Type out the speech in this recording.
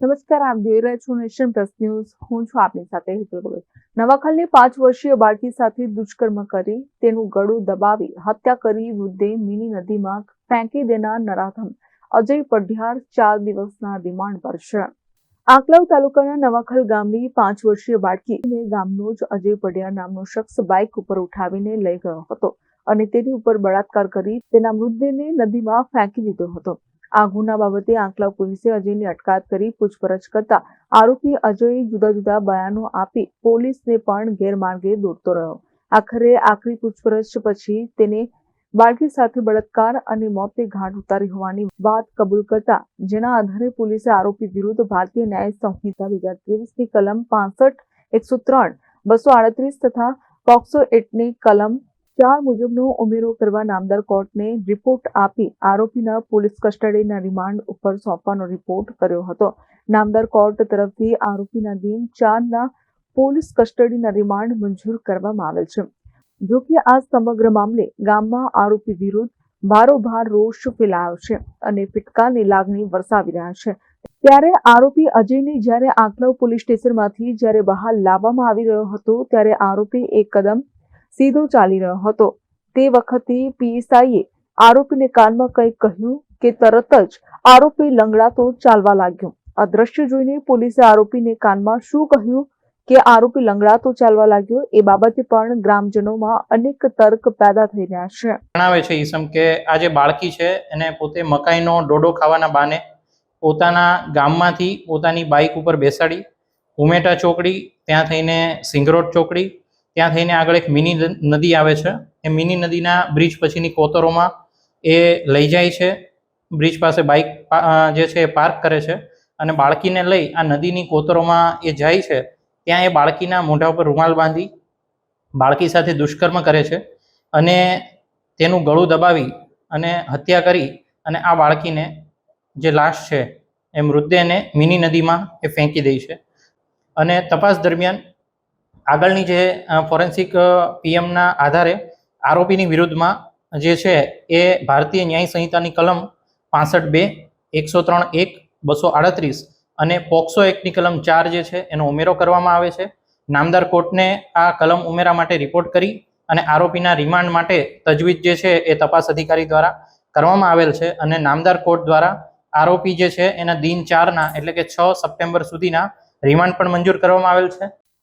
નમસ્કાર, આપ જોઈ રહ્યા છો નેશન પ્લસ ન્યૂઝ. હું છું આપની સાથે હિતલ ભગત. નવાખાલની પાંચ વર્ષીય બાળકી સાથે દુષ્કર્મ કરી, તેનું ગળું દબાવી, હત્યા કરી વૃદ્ધે મિની નદીમાં ફેંકી દેનાર નરાધમ અજય પઢિયાર ચાર દિવસના રિમાન્ડ પર છે આંકલાવ તાલુકાના નવાખલ ગામની પાંચ વર્ષીય બાળકીને ગામનો જ અજય પઢિયાર નામનો શખ્સ બાઇક ઉપર ઉઠાવીને લઈ ગયો હતો અને તેની ઉપર બળાત્કાર કરી તેના મૃતદેહને નદીમાં ફેંકી દીધો હતો. આ ગુના બાબતે આંકલાવ પોલીસે અજયની અટકાયત કરી પૂછપરછ કરતા આરોપી અજય જુદા જુદા બયાનો આપી પોલીસને પણ ગેરમાર્ગે દોરતો રહ્યો. આખરે આખરી પૂછપરછ પછી તેને બાળકી સાથે બળાત્કાર અને મોતે ઘાટ ઉતારી હોવાની વાત કબૂલ કરતા જેના આધારે પોલીસે આરોપી વિરુદ્ધ ભારતીય ન્યાય સંહિતા બે હજાર ત્રેવીસની કલમ પાસઠ એકસો ત્રણ, બસો આડત્રીસ તથા પોક્સો એટની કલમ ચાર મુજબનો ઉમેરો કરવા નામદાર કોર્ટને રિપોર્ટ આપી આરોપીના પોલીસ કસ્ટડીના રિમાન્ડ ઉપર સોંપવાનો રિપોર્ટ કર્યો હતો. નામદાર કોર્ટ તરફથી આરોપીના દિન ચારના પોલીસ કસ્ટડીના રિમાન્ડ મંજૂર કરવામાં આવેલ છે. જો આ સમગ્ર મામલે ગામમાં આરોપી વિરુદ્ધ ભારોભાર રોષ ફેલાયો છે અને ફિટકારની લાગણી વરસાવી રહ્યા છે. ત્યારે આરોપી અજયને જ્યારે આંકલવ પોલીસ સ્ટેશનમાંથી જ્યારે બહાર લાવવામાં આવી રહ્યો હતો, ત્યારે આરોપી એક કદમ સીધો ચાલી રહ્યો હતો. તે વખતે પીએસઆઈએ આરોપીને કાનમાં કંઈક કહ્યું કે તરત જ આરોપી લંગડાતો ચાલવા લાગ્યો. આ દ્રશ્ય જોઈને પોલીસે આરોપીને કાનમાં શું કહ્યું કે આરોપી લંગડાતો ચાલવા લાગ્યો એ બાબતે પણ ગ્રામજનોમાં અનેક તર્ક પેદા થઈ રહ્યા છે. જણાવે છે ઈસમ કે આ જે બાળકી છે એને પોતે મકાઈનો ડોડો ખાવાના બાને પોતાના ગામમાંથી પોતાની બાઇક ઉપર બેસાડી, ઉમેટા ચોકડી, ત્યાં થઈને સિંગરોડ ચોકડી ત્યાં થઈને આગળ એક મિની નદી આવે છે. એ મિની નદીના બ્રિજ પછીની કોતરોમાં એ લઈ જાય છે. બ્રિજ પાસે બાઇક જે છે એ પાર્ક કરે છે અને બાળકીને લઈ આ નદીની કોતરોમાં એ જાય છે. ત્યાં એ બાળકીના મોઢા ઉપર રૂમાલ બાંધી બાળકી સાથે દુષ્કર્મ કરે છે અને તેનું ગળું દબાવી અને હત્યા કરી અને આ બાળકીને જે લાશ છે એ મૃતદેહને મિની નદીમાં એ ફેંકી દે છે. અને તપાસ દરમિયાન આગળની જે ફોરેન્સિક પીએમના આધારે આરોપીની વિરુદ્ધમાં જે છે એ ભારતીય ન્યાય સંહિતાની કલમ પાસઠ બે, એકસો ત્રણ એક, બસો આડત્રીસ અને પોક્સો એક્ટની કલમ ચાર જે છે એનો ઉમેરો કરવામાં આવે છે. નામદાર કોર્ટને આ કલમ ઉમેરા માટે રિપોર્ટ કરી અને આરોપીના રિમાન્ડ માટે તજવીજ જે છે એ તપાસ અધિકારી દ્વારા કરવામાં આવેલ છે અને નામદાર કોર્ટ દ્વારા આરોપી જે છે એના દિન ચારના એટલે કે છ સપ્ટેમ્બર સુધીના રિમાન્ડ પણ મંજૂર કરવામાં આવેલ છે.